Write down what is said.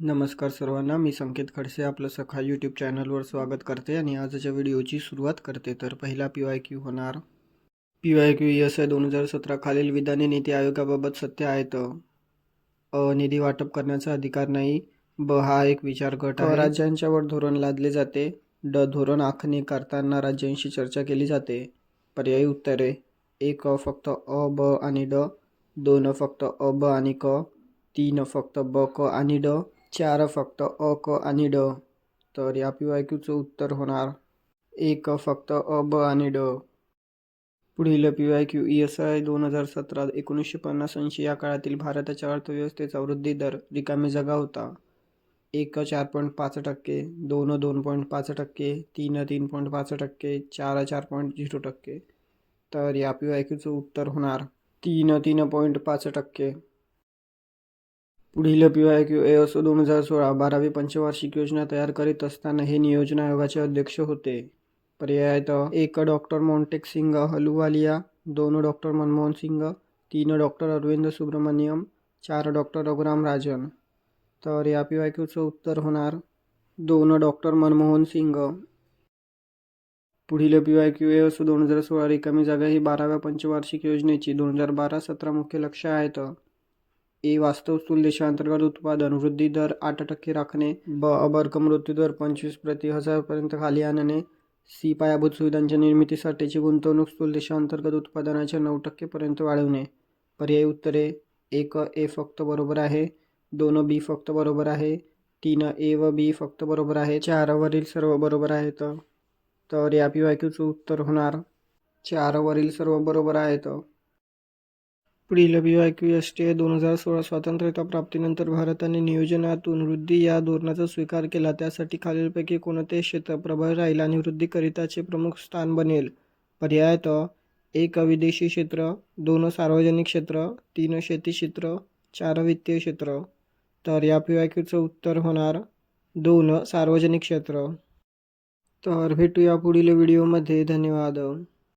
नमस्कार सर्वांना मी संकेत खडसे आपलं सखा यूट्यूब चॅनलवर स्वागत करते आणि आजच्या व्हिडिओची सुरुवात करते. तर पहिला पी वाय क्यू होणार. P Y Q S I दोन हजार सतरा खालील विधाने नीती आयोगाबाबत सत्य आहेत अ निधी वाटप करण्याचा अधिकार नाही. ब हा एक विचार गट आहे. राज्यांच्यावर धोरण लादले जाते. ड धोरण आखणी करताना राज्यांशी चर्चा केली जाते. पर्यायी उत्तरे. एक अ फक्त अ ब आणि ड. दोन फक्त अ ब आणि क. तीन फक्त ब क आणि ड. चार फक्त अ क आणि ड. तर या पी वाय क्यूचं उत्तर होणार एक फक्त अ ब आणि ड. पुढील P Y Q E S I दोन हजार सतरा एकोणीसशे पन्नास ऐंशी या काळातील भारताच्या अर्थव्यवस्थेचा वृद्धी दर रिकामी जागा होता. एक चार पॉईंट पाच टक्के दोन दोन पॉईंट पाच टक्के तीन तीन पॉईंट पाच टक्के चार चार पॉईंट झिरो टक्के. तर या पी वाय क्यूचं उत्तर होणार तीन तीन पॉईंट पाच टक्के. पुढील पी वाय क्यू एस दोन हजार सोळा बारावी पंचवार्षिक योजना तयार करीत असताना हे नियोजन आयोगाचे अध्यक्ष होते. पर्यायात एक डॉक्टर मोंटेक सिंग हलुवालिया दोन डॉक्टर मनमोहन सिंग तीन डॉक्टर अरविंद सुब्रमण्यम चार डॉक्टर रघुराम राजन. तर या पी वाय क्यूचं उत्तर होणार दोन डॉक्टर मनमोहन सिंग. पुढील पी वाय क्यू एस दोन हजार सोळा रिकामी जागा ही बाराव्या पंचवार्षिक योजनेची दोन हजार बारा सतरा मुख्य लक्ष आहेत. ए वास्तव स्थूल देशांतर्गत उत्पादन वृद्धी दर आठ टक्के राखणे ब अबर्क मृत्यू दर पंचवीस प्रति हजारपर्यंत खाली आणणे सी पायाभूत सुविधांच्या निर्मितीसाठीची गुंतवणूक स्थूल देशांतर्गत उत्पादनाच्या नऊ टक्केपर्यंत वाढवणे. पर्यायी उत्तरे एक ए फक्त बरोबर आहे दोन बी फक्त बरोबर आहे तीन ए व बी फक्त बरोबर आहे चारावरील सर्व बरोबर आहेत. तर या पी वाय क्यूचं उत्तर होणार चारावरील सर्व बरोबर आहेत. पुढील P Y Q S T दोन हजार सोळा स्वातंत्र्यता प्राप्तीनंतर भारताने नियोजनातून वृद्धी या धोरणाचा स्वीकार केला. त्यासाठी खालीलपैकी कोणते क्षेत्र प्रबळ राहील आणि वृद्धीकरिताचे प्रमुख स्थान बनेल? पर्यायत एक विदेशी क्षेत्र दोन सार्वजनिक क्षेत्र तीन शेती क्षेत्र चार वित्तीय क्षेत्र. तर या पी वाय क्यूचं उत्तर होणार दोन सार्वजनिक क्षेत्र. तर भेटूया पुढील व्हिडिओमध्ये. धन्यवाद.